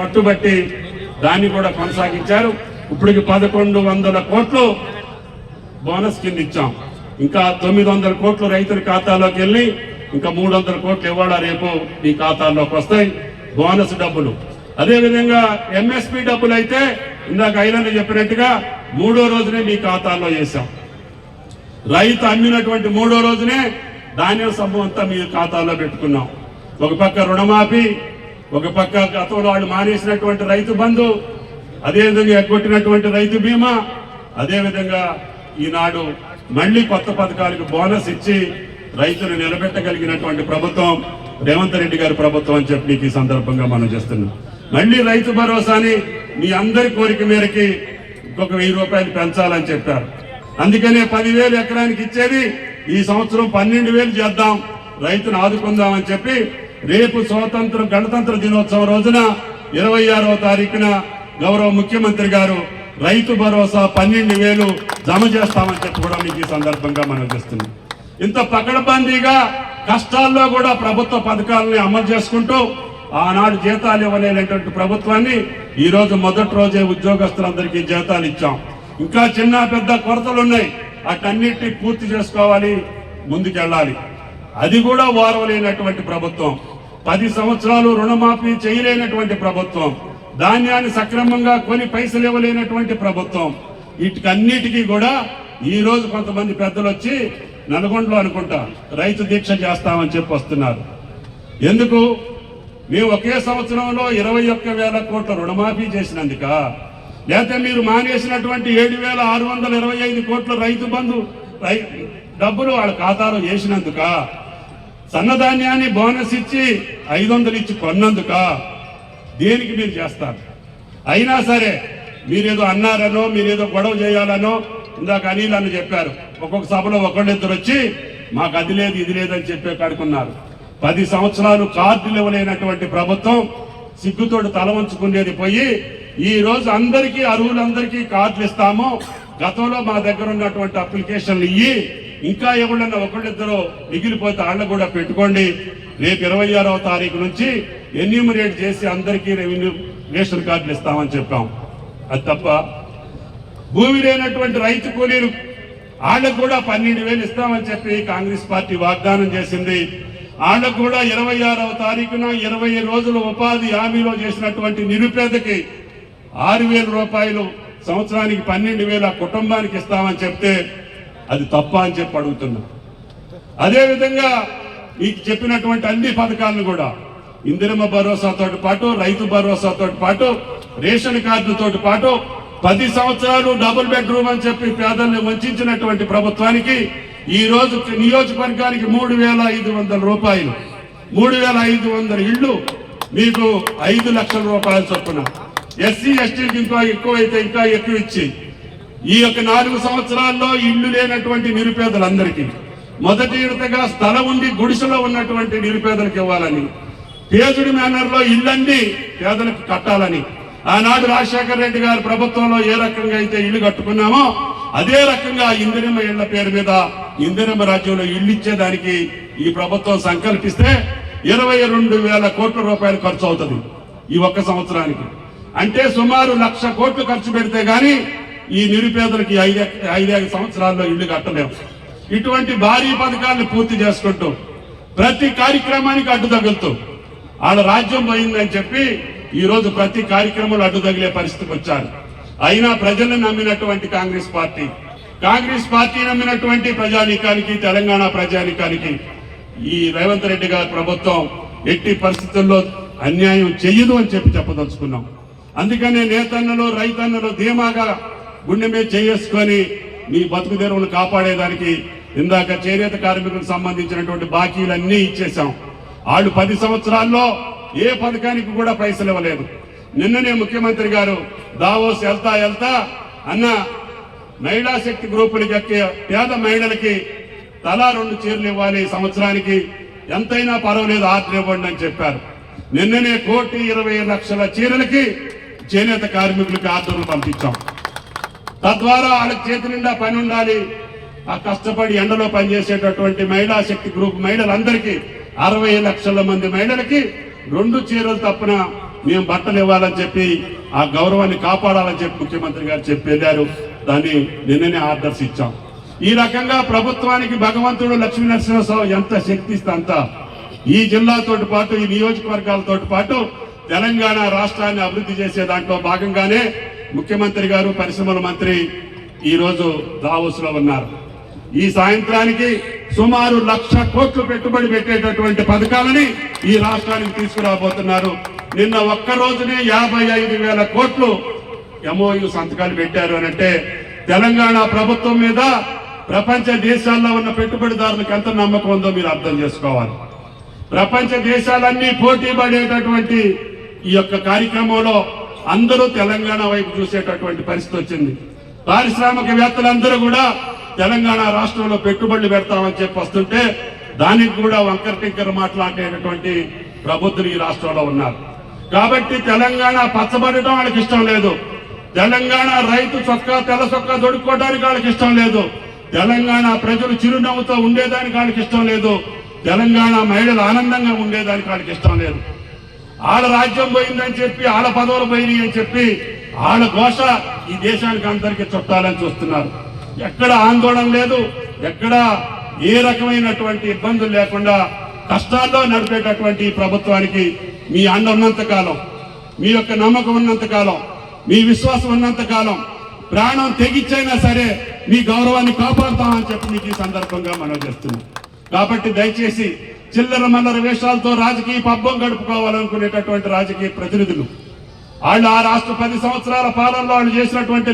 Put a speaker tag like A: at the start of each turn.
A: పట్టుబట్టి దాన్ని కూడా కొనసాగించారు. ఇప్పటికి పదకొండు వందల కోట్లు బోనస్ కింద ఇచ్చాం. ఇంకా తొమ్మిది వందల కోట్లు రైతుల ఖాతాలోకి వెళ్ళి ఇంకా మూడు వందల కోట్లు ఇవాళ రేపు మీ ఖాతాల్లోకి వస్తాయి బోనస్ డబ్బులు. అదేవిధంగా ఎంఎస్పి డబ్బులు అయితే ఇందాక ఐరన్ చెప్పినట్టుగా మూడో రోజునే మీ ఖాతాల్లో వేసాం రైతు అమ్మినటువంటి మూడో రోజునే ధాన్యం సొమ్ము అంతా మీ ఖాతాలో పెట్టుకున్నాం. ఒక పక్క రుణమాఫీ ఒక పక్క గతంలో వాళ్ళు మానేసినటువంటి రైతు బంధు అదేవిధంగా ఎగ్గొట్టినటువంటి రైతు బీమా అదేవిధంగా ఈనాడు మళ్ళీ కొత్త పథకాలకు బోనస్ ఇచ్చి రైతులు నిలబెట్టగలిగినటువంటి ప్రభుత్వం రేవంత్ రెడ్డి గారి ప్రభుత్వం అని చెప్పి ఈ సందర్భంగా మనం చేస్తున్నాం. మళ్ళీ రైతు భరోసాని మీ అందరి కోరిక మేరకి ఇంకొక వెయ్యి రూపాయలు పెంచాలని చెప్పారు. అందుకనే పదివేలు ఎకరానికి ఇచ్చేది ఈ సంవత్సరం పన్నెండు వేలు చేద్దాం రైతును ఆదుకుందాం అని చెప్పి రేపు స్వాతంత్ర గణతంత్ర దినోత్సవం రోజున ఇరవై ఆరవ తారీఖున గౌరవ ముఖ్యమంత్రి గారు రైతు భరోసా పన్నెండు వేలు జమ చేస్తామని చెప్పి కూడా మీకు ఈ సందర్భంగా మనం చేస్తున్నాం. ఇంత పకడబందీగా కష్టాల్లో కూడా ప్రభుత్వ పథకాలని అమలు చేసుకుంటూ ఆనాడు జీతాలు ఇవ్వలేనటువంటి ప్రభుత్వాన్ని ఈరోజు మొదటి రోజే ఉద్యోగస్తులందరికీ జీతాలు ఇచ్చాం. ఇంకా చిన్న పెద్ద కొరతలు ఉన్నాయి. అటన్నిటినీ పూర్తి చేసుకోవాలి ముందుకెళ్ళాలి. అది కూడా వారవలేనటువంటి ప్రభుత్వం. పది సంవత్సరాలు రుణమాఫీ చేయలేనటువంటి ప్రభుత్వం ధాన్యాన్ని సక్రమంగా కొని పైసలు ఇవ్వలేనటువంటి ప్రభుత్వం. వీటికన్నిటికీ కూడా ఈ రోజు కొంతమంది పెద్దలు వచ్చి నల్గొండలో అనుకుంటా రైతు దీక్ష చేస్తామని చెప్పి వస్తున్నారు. ఎందుకు? మేము ఒకే సంవత్సరంలో ఇరవై ఒక్క వేల కోట్ల రుణమాఫీ చేసినందుక లేకపోతే మీరు మానేసినటువంటి ఏడు వేల ఆరు వందల ఇరవై ఐదు కోట్ల రైతు బంధు రై- డబ్బులు వాళ్ళ ఖాతాలో వేసినందుక సన్నధాన్యాన్ని బోనస్ ఇచ్చి ఐదు వందలు ఇచ్చి కొన్నందుక? దేనికి మీరు చేస్తారు? అయినా సరే మీరేదో అన్నారనో మీరేదో గొడవ చేయాలనో ఇందాక అనిల్ అని చెప్పారు. ఒక్కొక్క సభలో ఒకళ్ళిద్దరు వచ్చి మాకు అది లేదు ఇది లేదని చెప్పే కాడుకున్నారు. పది సంవత్సరాలు కార్డులు ఇవ్వలేనటువంటి ప్రభుత్వం సిగ్గుతోటి తల వంచుకునేది పోయి ఈ రోజు అందరికీ అర్హులందరికీ కార్డులు ఇస్తాము. గతంలో మా దగ్గర ఉన్నటువంటి అప్లికేషన్లు ఇయ్యి ఇంకా ఎవరన్నా ఒకళ్ళిద్దరు మిగిలిపోతే వాళ్ళ కూడా పెట్టుకోండి. రేపు ఇరవై ఆరవ తారీఖు నుంచి ఎన్యూమరేట్ చేసి అందరికీ రెవెన్యూ రేషన్ కార్డులు ఇస్తామని చెప్పాం. అది తప్ప భూమి లేనటువంటి రైతు కూలీలు వాళ్ళకు కూడా పన్నెండు వేలు ఇస్తామని చెప్పి కాంగ్రెస్ పార్టీ వాగ్దానం చేసింది. వాళ్ళకు కూడా ఇరవై ఆరవ తారీఖున ఇరవై రోజుల ఉపాధి హామీలో చేసినటువంటి నిరుపేదకి ఆరు వేల రూపాయలు సంవత్సరానికి పన్నెండు వేల కుటుంబానికి ఇస్తామని చెప్తే అది తప్ప అని చెప్పి అడుగుతున్నా. అదేవిధంగా ఈ మీకు చెప్పినటువంటి అన్ని పథకాలను కూడా ఇందిరమ్మ భరోసాతో పాటు రైతు భరోసాతో పాటు రేషన్ కార్డుతో పాటు పది సంవత్సరాలు డబుల్ బెడ్రూమ్ అని చెప్పి పేదల్ని వంచినటువంటి ప్రభుత్వానికి ఈ రోజు నియోజకవర్గానికి మూడు వేల ఐదు వందల రూపాయలు మూడు వేల ఐదు వందల ఇళ్ళు మీకు ఐదు లక్షల రూపాయలు చొప్పున. ఎస్సీ ఎస్టీకి ఇంకా ఎక్కువైతే ఇంకా ఎక్కువ ఇచ్చి ఈ యొక్క నాలుగు సంవత్సరాల్లో ఇల్లు లేనటువంటి నిరుపేదలందరికీ మొదటి విడతగా స్థలం ఉండి గుడిసెలో ఉన్నటువంటి నిరుపేదలకు ఇవ్వాలని పేజుడి మేనర్లో ఇల్లండి పేదలకు కట్టాలని ఆనాడు రాజశేఖర రెడ్డి గారి ప్రభుత్వంలో ఏ రకంగా అయితే ఇల్లు కట్టుకున్నామో అదే రకంగా ఇందిరమ్మ ఇళ్ళ పేరు మీద ఇందిరమ్మ రాజ్యంలో ఇల్లు ఇచ్చేదానికి ఈ ప్రభుత్వం సంకల్పిస్తే ఇరవై రెండు వేల కోట్ల రూపాయలు ఖర్చు అవుతుంది ఈ ఒక్క సంవత్సరానికి. అంటే సుమారు లక్ష కోట్లు ఖర్చు పెడితే కానీ ఈ నిరుపేదలకు ఐదు ఐదేక సంవత్సరాల్లో ఇల్లు కట్టలేము. ఇటువంటి భారీ పథకాలను పూర్తి చేసుకుంటూ ప్రతి కార్యక్రమానికి అడ్డు తగులుతూ వాళ్ళ రాజ్యం పోయిందని చెప్పి ఈ రోజు ప్రతి కార్యక్రమంలో అడ్డు తగిలే పరిస్థితికి వచ్చారు. అయినా ప్రజలను నమ్మినటువంటి కాంగ్రెస్ పార్టీ కాంగ్రెస్ పార్టీ నమ్మినటువంటి ప్రజానీకానికి తెలంగాణ ప్రజానీకానికి ఈ రేవంత్ రెడ్డి గారి ప్రభుత్వం ఎట్టి పరిస్థితుల్లో అన్యాయం చెయ్యదు అని చెప్పి చెప్పదలుచుకున్నాం. అందుకనే నేతన్నలు రైతన్నలు ధీమాగా గుండె మీద చేసుకొని మీ బతుకు తెరువులు కాపాడేదానికి ఇందాక చేనేత కార్మికులకు సంబంధించినటువంటి బాకీలన్నీ ఇచ్చేసాం వాళ్ళు పది సంవత్సరాల్లో ఏ పథకానికి కూడా పైసలు ఇవ్వలేదు. నిన్ననే ముఖ్యమంత్రి గారు దావోస్ వెళ్తా వెళ్తా అన్న మహిళా శక్తి గ్రూపులకి ఎక్కే పేద మహిళలకి తలా రెండు చీరలు ఇవ్వాలి సంవత్సరానికి. ఎంతైనా పర్వాలేదు ఆర్డర్ ఇవ్వండి అని చెప్పారు. నిన్ననే కోటి ఇరవై లక్షల చీరలకి చేనేత కార్మికులకి ఆర్డర్లు పంపించాం. తద్వారా వాళ్ళ చేతి నిండా పని ఉండాలి. ఆ కష్టపడి ఎండలో పనిచేసేటటువంటి మహిళా శక్తి గ్రూప్ మహిళలందరికీ అరవై లక్షల మంది మహిళలకి రెండు చీరలు తప్పున మేము బట్టలు ఇవ్వాలని చెప్పి ఆ గౌరవాన్ని కాపాడాలని చెప్పి ముఖ్యమంత్రి గారు చెప్పి వెళ్ళారు. దాన్ని నిన్ననే ఆర్డర్స్ ఇచ్చాం. ఈ రకంగా ప్రభుత్వానికి భగవంతుడు లక్ష్మీ నరసింహస్వామి ఎంత శక్తి ఇస్తే అంత. ఈ జిల్లాతో పాటు ఈ నియోజకవర్గాలతో పాటు తెలంగాణ రాష్ట్రాన్ని అభివృద్ధి చేసే దాంట్లో భాగంగానే ముఖ్యమంత్రి గారు పరిశ్రమల మంత్రి ఈరోజు రోజు దావోస్లో ఉన్నారు. ఈ సాయంత్రానికి సుమారు లక్ష కోట్లు పెట్టుబడి పెట్టేటటువంటి పథకాలని ఈ రాష్ట్రానికి తీసుకురాబోతున్నారు. నిన్న ఒక్క రోజునే యాభై ఐదు వేల కోట్లు ఎంఓయు సంతకాలు పెట్టారు అని అంటే తెలంగాణ ప్రభుత్వం మీద ప్రపంచ దేశాల్లో ఉన్న పెట్టుబడిదారులకు ఎంత నమ్మకం ఉందో మీరు అర్థం చేసుకోవాలి. ప్రపంచ దేశాలన్నీ పోటీ పడేటటువంటి ఈ యొక్క కార్యక్రమంలో అందరూ తెలంగాణ వైపు చూసేటటువంటి పరిస్థితి వచ్చింది. పారిశ్రామికవేత్తలందరూ కూడా తెలంగాణ రాష్ట్రంలో పెట్టుబడులు పెడతామని చెప్పి వస్తుంటే దానికి కూడా వంకర టింకర మాట్లాడేటటువంటి ప్రబుద్ధులు ఈ రాష్ట్రంలో ఉన్నారు. కాబట్టి తెలంగాణ పచ్చబడటం వాళ్ళకి ఇష్టం లేదు. తెలంగాణ రైతు చొక్కా తెల్ల చొక్కా దొడుక్కోవడానికి వాళ్ళకి ఇష్టం లేదు. తెలంగాణ ప్రజలు చిరునవ్వుతో ఉండేదానికి వాళ్ళకి ఇష్టం లేదు. తెలంగాణ మహిళలు ఆనందంగా ఉండేదానికి వాళ్ళకి ఇష్టం లేదు. ఆడ రాజ్యం పోయిందని చెప్పి ఆడ పదవులు పోయినాయి అని చెప్పి ఆడ ఘోష ఈ దేశానికి అందరికీ చుట్టాలని చూస్తున్నారు. ఎక్కడ ఆందోళన లేదు ఎక్కడ ఏ రకమైనటువంటి ఇబ్బందులు లేకుండా కష్టాల్లో నడిపేటటువంటి ప్రభుత్వానికి మీ అండ ఉన్నంత కాలం మీ యొక్క నమ్మకం ఉన్నంత కాలం మీ విశ్వాసం ఉన్నంత కాలం ప్రాణం తెగిచ్చైనా సరే మీ గౌరవాన్ని కాపాడుతామని చెప్పి మీకు ఈ సందర్భంగా మనం చేస్తున్నాం. కాబట్టి దయచేసి చిల్లర మల్లర వేషాలతో రాజకీయ పబ్బం గడుపుకోవాలనుకునేటటువంటి రాజకీయ ప్రతినిధులు. వాళ్ళు ఆ రాష్ట్ర పది సంవత్సరాల పాలనలో వాళ్ళు చేసినటువంటి